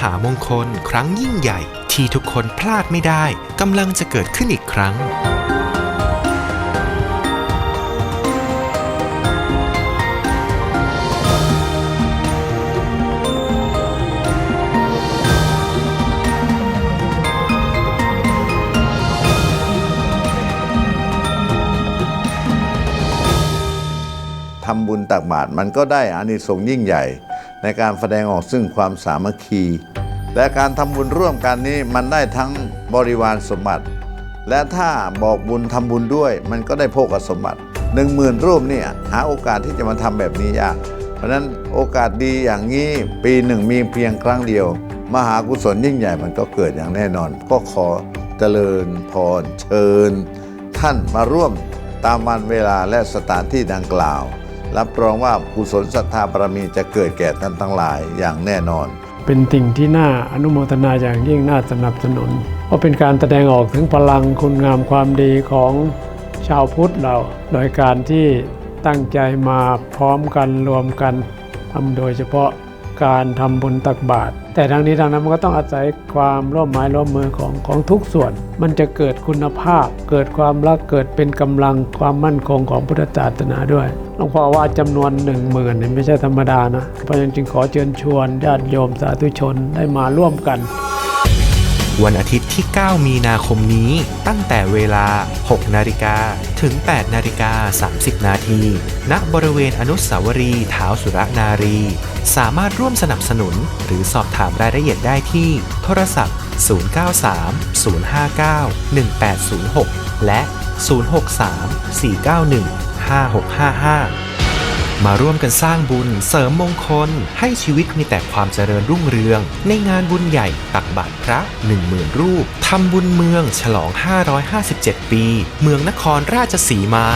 หามงคลครั้งยิ่งใหญ่ ที่ทุกคนพลาดไม่ได้กำลังจะเกิดขึ้นอีกครั้ง ทำบุญตักบาตรมันก็ได้อานิสงส์ยิ่งใหญ่ ในการแสดงออกซึ่งความสามัคคี และการทำบุญร่วมกันนี้มันได้ทั้งบริวารสมบัติ และถ้าบอกบุญทำบุญด้วย มันก็ได้โภคสมบัติหนึ่งหมื่นรูปเนี่ยหาโอกาสที่จะมาทำแบบนี้ยาก เพราะนั้นโอกาสดีอย่างนี้ปีหนึ่งมีเพียงครั้งเดียว มหากุศลยิ่งใหญ่มันก็เกิดอย่างแน่นอน ก็ขอเจริญพรเชิญ ท่านมาร่วมตามวันเวลาและสถานที่ดังกล่าว รับรองว่ากุศลศรัทธาบารมีจะเกิดแก่ท่านทั้งหลายอย่างแน่นอน เป็นสิ่งที่น่าอนุโมทนาอย่างยิ่งน่าสนับสนุนเพราะเป็นการแสดงออกถึงพลังคุณงามความดีของชาวพุทธเรา โดยการที่ตั้งใจมาพร้อมกันรวมกันทำโดยเฉพาะการทำบุญตักบาตรแต่ทางนี้ทางนั้นมันก็ต้องอาศัยความร่วมไม้ร่วมมือของของทุกส่วน มันจะเกิดคุณภาพ เกิดความรักเกิดเป็นกำลังความมั่นคงของพุทธศาสนาด้วย หลวงพ่อว่าจำนวนหนึ่งหมื่นเนี่ยไม่ใช่ธรรมดานะ เพราะฉะนั้นจึงขอเชิญชวนญาติโยมสาธุชนได้มาร่วมกัน วันอาทิตย์ที่ 9 มีนาคมนี้ตั้งแต่เวลา 6 นาฬิกาถึง 8 นาฬิกา 30 นาที ณ บริเวณอนุสาวรีย์เท้าวสุรนารี สามารถร่วมสนับสนุนหรือสอบถามรายละเอียดได้ที่ โทรศัพท์ 093 059 1806 และ 063 491 5655 มาร่วมกันสร้างบุญเสริมมงคล ให้ชีวิตมีแต่ความเจริญรุ่งเรือง ในงานบุญใหญ่ตักบาตรพระ 10,000 รูปทำบุญเมืองฉลอง 557 ปี เมืองนครราชสีมา